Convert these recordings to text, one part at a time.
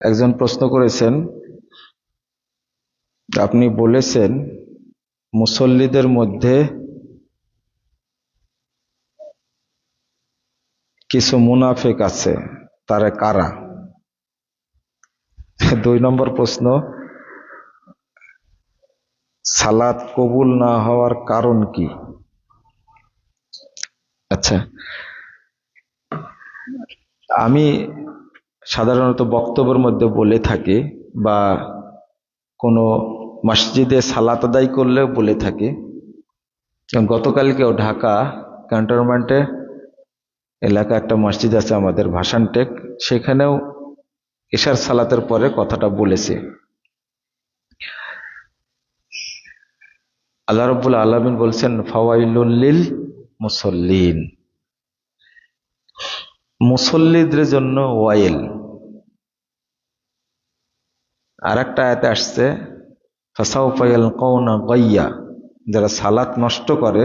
একজন প্রশ্ন করেছেন, আপনি বলেছেন মুসল্লিদের মধ্যে কিছু মুনাফেক আছে, তারা কারা? দুই নম্বর প্রশ্ন, সালাদ কবুল না হওয়ার কারণ কি? আচ্ছা আমি সাধারণত বক্তব্যের মধ্যে বলে থাকে বা কোনো মসজিদে সালাত আদায় করলেও বলে থাকে। গতকালকেও ঢাকা ক্যান্টনমেন্টে এলাকা একটা মসজিদ আছে আমাদের ভাসানটেক, সেখানেও এশার সালাতের পরে কথাটা বলেছে। আল্লাহ রব্বুল আলমিন বলছেন ফাওয়াইলুল্লিল মুসল্লিন। মুসল্লিদের জন্য ওয়াইল। আর একটা আয়তে আসছে ফাসাউফাইল কৌনা গইয়া, যারা সালাত নষ্ট করে,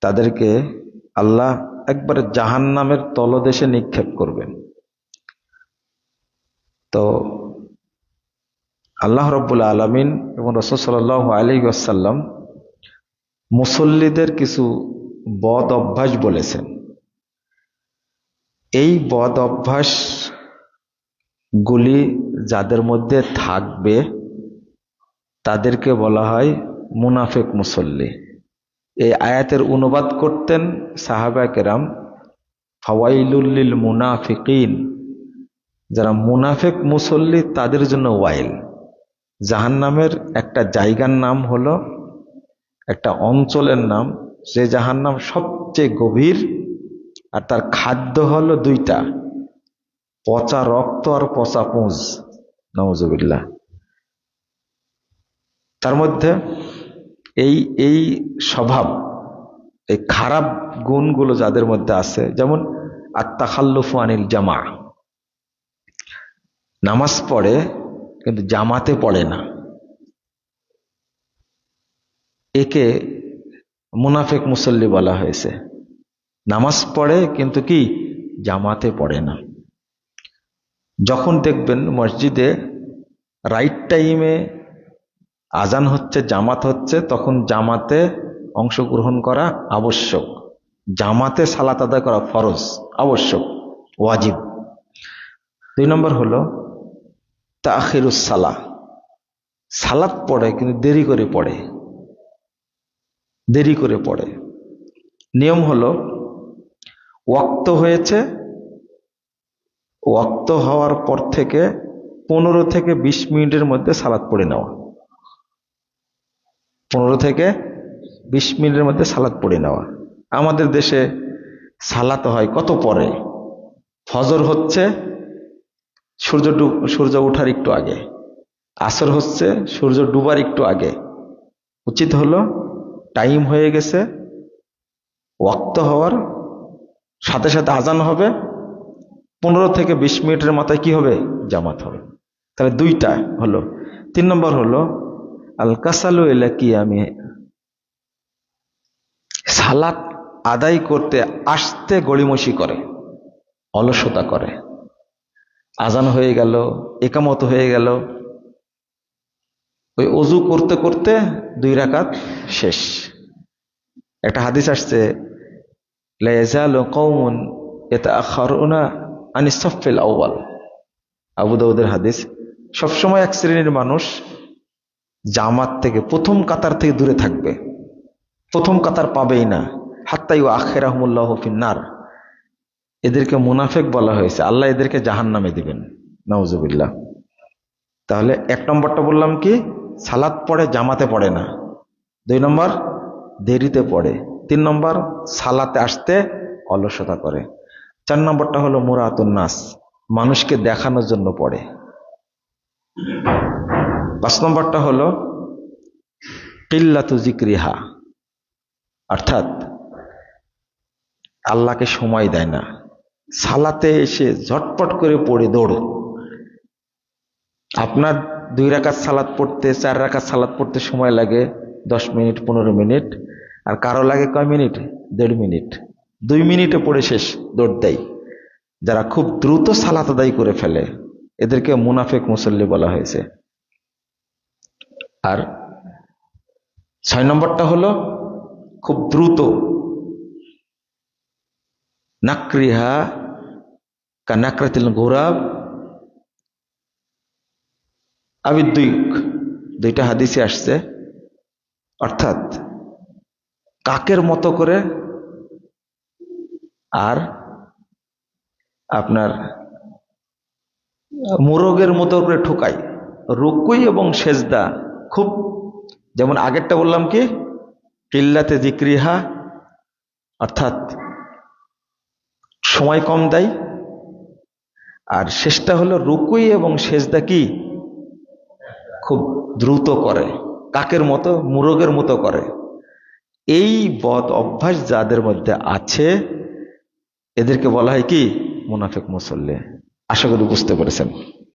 তাদেরকে আল্লাহ একবারে জাহান নামের তলদেশে নিক্ষেপ করবেন। তো আল্লাহ রব্বুল আলমিন এবং রসদ সাল আলী আসাল্লাম মুসল্লিদের কিছু বদ অভ্যাস বলেছেন। এই বদ অভ্যাস গুলি যাদের মধ্যে থাকবে, তাদেরকে বলা হয় মুনাফেক মুসল্লি। এই আয়াতের অনুবাদ করতেন সাহাবা কেরাম ফাওয়াইলুল্লিল মুনাফিকিন। যারা মুনাফেক মুসল্লি, তাদের জন্য ওয়াইল। জাহান নামের একটা জায়গার নাম হলো, একটা অঞ্চলের নাম। সে জাহান নাম সবচেয়ে গভীর আর তার খাদ্য হলো দুইটা, পচা রক্ত আর পচা পুঁজ নওয়াজবিল্লা তার মধ্যে এই এই স্বভাব, এই খারাপ গুণগুলো যাদের মধ্যে আছে, যেমন আত্মাখাল্লুফু আনিল জামা। নামাজ পড়ে, কিন্তু জামাতে পড়ে না। একে মুনাফেক মুসল্লি বলা হয়েছে। নামাজ পড়ে, কিন্তু কি? জামাতে পড়ে না। যখন দেখবেন মসজিদে রাইট টাইমে আজান হচ্ছে, জামাত হচ্ছে, তখন জামাতে অংশগ্রহণ করা আবশ্যক। জামাতে সালাত আদায় করা ফরজ, আবশ্যক, ওয়াজিব। দুই নম্বর হলো তাখিরুসালা সালাত পড়ে, কিন্তু দেরি করে পড়ে। দেরি করে পড়ে। নিয়ম হলো ওয়াক্ত হয়েছে। ওয়াক্ত হওয়ার পর থেকে পনেরো থেকে বিশ মিনিটের মধ্যে সালাদ পড়ে নেওয়া। পনেরো থেকে বিশ মিনিটের মধ্যে সালাদ পড়ে নেওয়া। আমাদের দেশে সালাত হয় কত পরে? ফজর হচ্ছে সূর্য সূর্য ওঠার একটু আগে। আসর হচ্ছে সূর্য ডুবার একটু আগে। উচিত হলো টাইম হয়ে গেছে, ওয়াক্ত হওয়ার সাথে সাথে আজান হবে, পনেরো থেকে বিশ মিনিটের মাথায় কি হবে? জামাত হবে। তাহলে দুইটা হলো। তিন নম্বর হলো আল কাসালু এলা কি আমি সালাত আদায় করতে আসতে গড়িমসি করে, অলসতা করে। আজান হয়ে গেল, একামত হয়ে গেল। ওই অজু করতে করতে দুই রাকাত শেষ। একটা হাদিস আসছে কৌমন এটা আখারুনা আনি সফেল আউ্বাল আবু দাউদের হাদিস, সবসময় এক শ্রেণির মানুষ জামাত থেকে প্রথম কাতার থেকে দূরে থাকবে। প্রথম কাতার পাবেই না। হাত্তাই ও আখের আহমুল্লাহ ফিন্নার। এদেরকে মুনাফেক বলা হয়েছে। আল্লাহ এদেরকে জাহান নামে দিবেন। নওজুবিল্লাহ তাহলে এক নম্বরটা বললাম কি? সালাদ পড়ে, জামাতে পড়ে না। দুই নম্বর, দেরিতে পড়ে। তিন নম্বর, সালাতে আসতে অলসতা করে। চার নম্বরটা হলো মুরাতুন নাস, মানুষকে দেখানোর জন্য পড়ে। পাঁচ নম্বরটা হলো কিল্লাতু জিক্রিহা, অর্থাৎ আল্লাহকে সময় দেয় না। সালাতে এসে ঝটপট করে পড়ে দৌড়। আপনার দুই রাকাত সালাদ পড়তে, চার রাকাত সালাদ পড়তে সময় লাগে দশ মিনিট, পনেরো মিনিট। আর কারও লাগে কয় মিনিট? দেড় মিনিট। দুই মিনিটে পড়ে শেষ দৌড় দেয় যারা খুব দ্রুত সালাত আদায় করে ফেলে, এদেরকে মুনাফেক মুসল্লি বলা হয়েছে। আর ছয় নম্বরটা হলো, খুব দ্রুত। নাকরিহা কানাকরাতিল গোরাব আবিদ্যুক দুইটা হাদিসে আসছে। অর্থাৎ কাকের মতো করে আর আপনার মোরগের মতো করে ঠোকাই রুকুই এবং সেজদা খুব যেমন আগেরটা বললাম কি? কিল্লাতে জিক্রিহা, অর্থাৎ সময় কম দেয়। আর শেষটা হলো রুকুই এবং সেজদা কি? খুব দ্রুত করে। কাকের মতো? মুরগের মতো করে। এই বদ অভ্যাস যাদের মধ্যে আছে, এদেরকে বলা হয় কি? মুনাফেক মুসল্লে। আশা করি বুঝতে পেরেছেন।